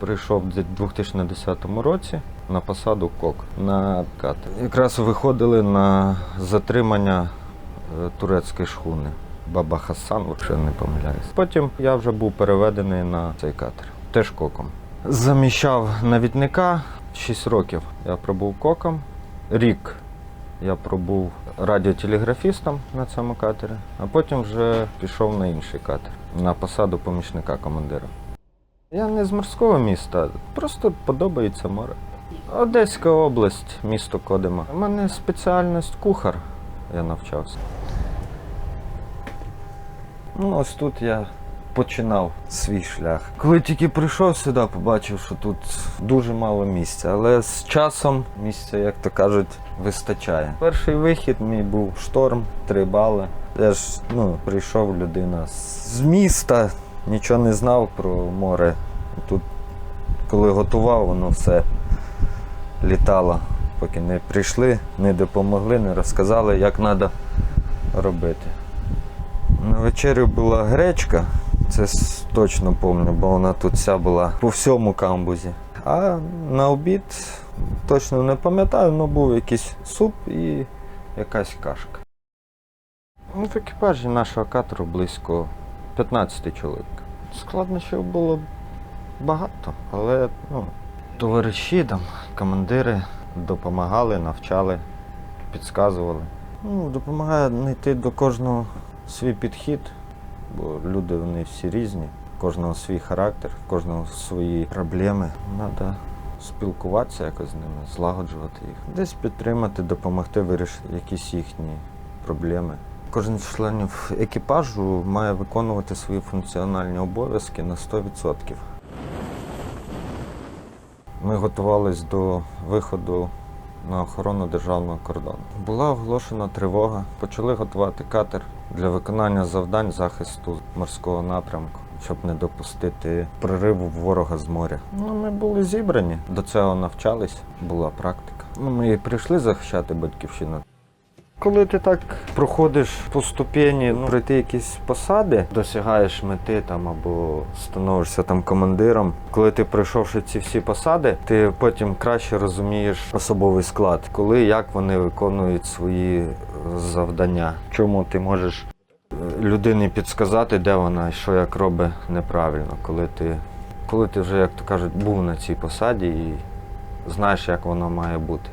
Прийшов в 2010 році на посаду кок на катер. Якраз виходили на затримання е, турецької шхуни. Баба Хасан, якщо не помиляюсь. Потім я вже був переведений на цей катер, теж коком. Заміщав навідника 6 років. Я пробув коком. Рік я пробув радіотелеграфістом на цьому катері, а потім вже пішов на інший катер, на посаду помічника командира. Я не з морського міста, просто подобається море. Одеська область, місто Кодима. У мене спеціальність кухар, я навчався. Ну, ось тут я починав свій шлях. Коли тільки прийшов сюди, побачив, що тут дуже мало місця, але з часом місця, як то кажуть, вистачає. Перший вихід мій був шторм, три бали. Я ж ну, прийшов людина з міста, нічого не знав про море. Тут, коли готував, воно все літало, поки не прийшли, не допомогли, не розказали, як треба робити. На вечерю була гречка, це точно пам'ятаю, бо вона тут вся була по всьому камбузі. А на обід точно не пам'ятаю, але був якийсь суп і якась кашка. Ну, в екіпажі нашого катеру близько 15 чоловік. Складнощів було багато, але ну, товариші, там, командири допомагали, навчали, підказували. Ну, допомагає знайти до кожного свій підхід, бо люди вони всі різні, кожного свій характер, кожного свої проблеми. Треба спілкуватися якось з ними, злагоджувати їх. Десь підтримати, допомогти вирішити якісь їхні проблеми. Кожен з членів екіпажу має виконувати свої функціональні обов'язки на 100%. Ми готувалися до виходу на охорону державного кордону. Була оголошена тривога. Почали готувати катер для виконання завдань захисту морського напрямку, щоб не допустити прориву ворога з моря. Ну, ми були зібрані, до цього навчались, була практика. Ну, ми і прийшли захищати батьківщину. Коли ти так проходиш по ступені, ну, пройти якісь посади, досягаєш мети там або становишся там командиром. Коли ти пройшовши ці всі посади, ти потім краще розумієш особовий склад, коли як вони виконують свої е, завдання. Чому ти можеш е, людині підсказати, де вона і що як робить неправильно, коли ти, коли ти вже, як то кажуть, був на цій посаді і знаєш, як воно має бути.